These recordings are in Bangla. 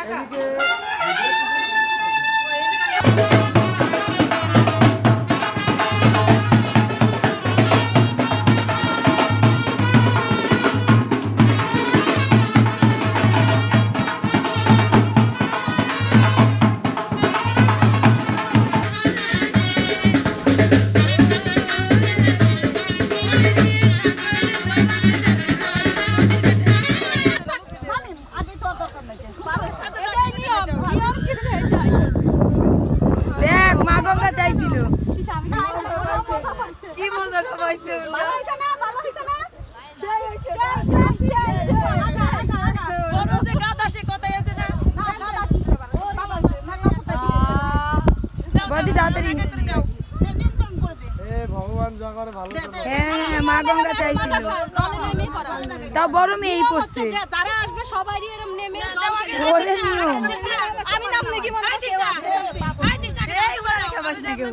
টাকা পাইছে ভালো হয়েছে না? ভালো হয়েছে না? সেই হয়েছে, সেই, সেই, সেই। আগা, আগা, আগা। বড় যে গাদা সে কথাই আছে না? না, দাদা। কিসের ভালো? ভালো হয়েছে। না, কাপড়টা দিয়ে বদি তাড়াতাড়ি। দে। নে, নিয়ন্ত্রণ করে দে। এ ভগবান যা করে ভালো দে, করে। দে। হ্যাঁ মা গঙ্গা চাইছিল নেমে তাও বড় মেয়েই পড়ছে যারা আসবে সবাই এরকম নেমে আমি নামলে কি মনে হয় সেও আসতে জানবে নাম তো বাকি ওই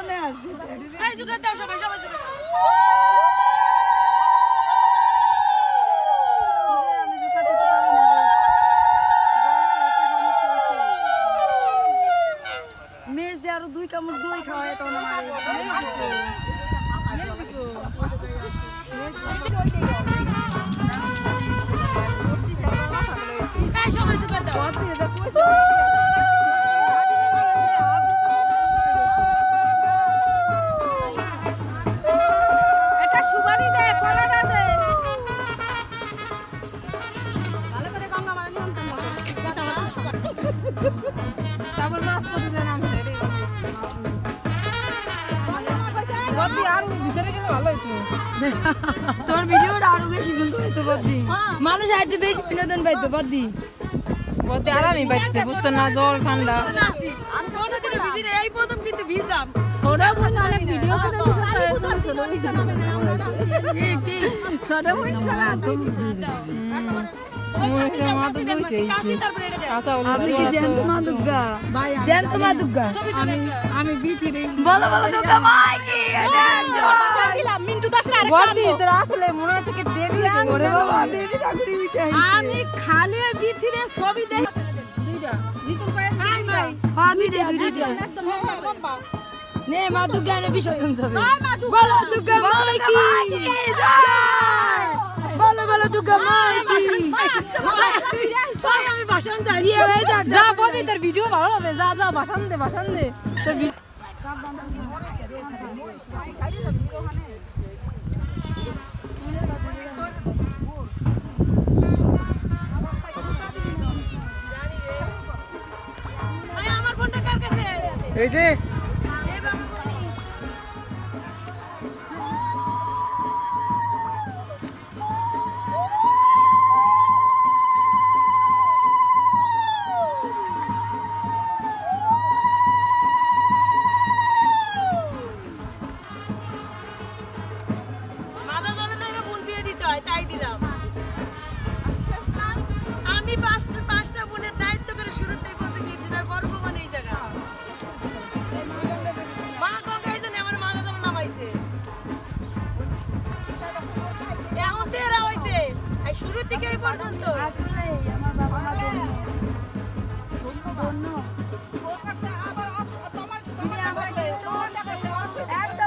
বিনোদনে আছে মেজ দিয়ে আরও দুই কামড় দই খাওয়ায় তখন আমার একটা তারপর মাছ তোর ভিডিওটা আরও বেশি সুন্দর বদি মানুষ আর একটু বেশি বিনোদন পাইতো বদি বদি আরামই পাইছে বুঝছ না? জল ঠান্ডা। এই প্রথম কিন্তু ভিজলাম। অনেক ভিডিও করে ঠিক ঠিক আপনি কি জ্যান্ত মা দুর্গা জ্যান্ত মা দুর্গা আমি বলো বলো দুর্গা মাই কি মিন্টু দাসের আরেকটা তোর আসলে মনে হচ্ছে কি দেবী ওরে বাবা দেবী ঠাকুরের বিষয় আমি খালি ওই বিথিরে ছবি দেখ দুইটা জিতুন কয়েক হাই ভাই হ্যাঁ দুইটা দুইটা একদম লম্বা। নে মা দুর্গা নে বিসর্জন যাবে জয় মা দুর্গা। বলো দুর্গা মাই কি জয় বলো বলো দুর্গা মাই কি? আমি ভাষণ চাই হয়ে যাক যা বলি তোর ভিডিও ভালো হবে। যা যা ভাষণ দে ভাষণ দে। তোর ভি- আমার ফোনটা কার কাছে? এই যে হয় তাই দিলাম। আমি পাঁচটা পাঁচটা বোনের দায়িত্ব করে শুরুতে পর্যন্ত গিয়েছি তার বড় বোন এই জায়গা। মা গঙ্গা এই জন্য আমার মাজা জলে নামাইছে এখন তো এরা হয়েছে এই শুরু থেকে এই পর্যন্ত। আসলে আমার বাবা মা ধন্য একটা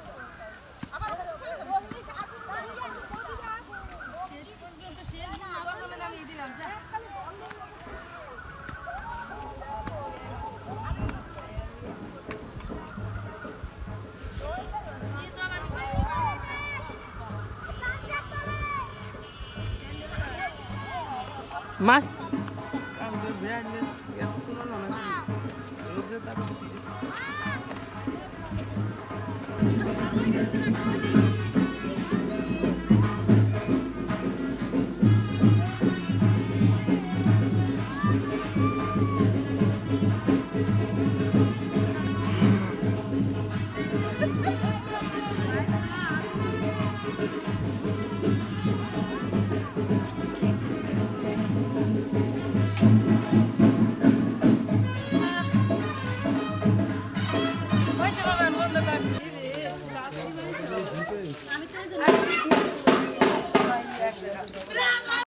নাই নাই জোগাড়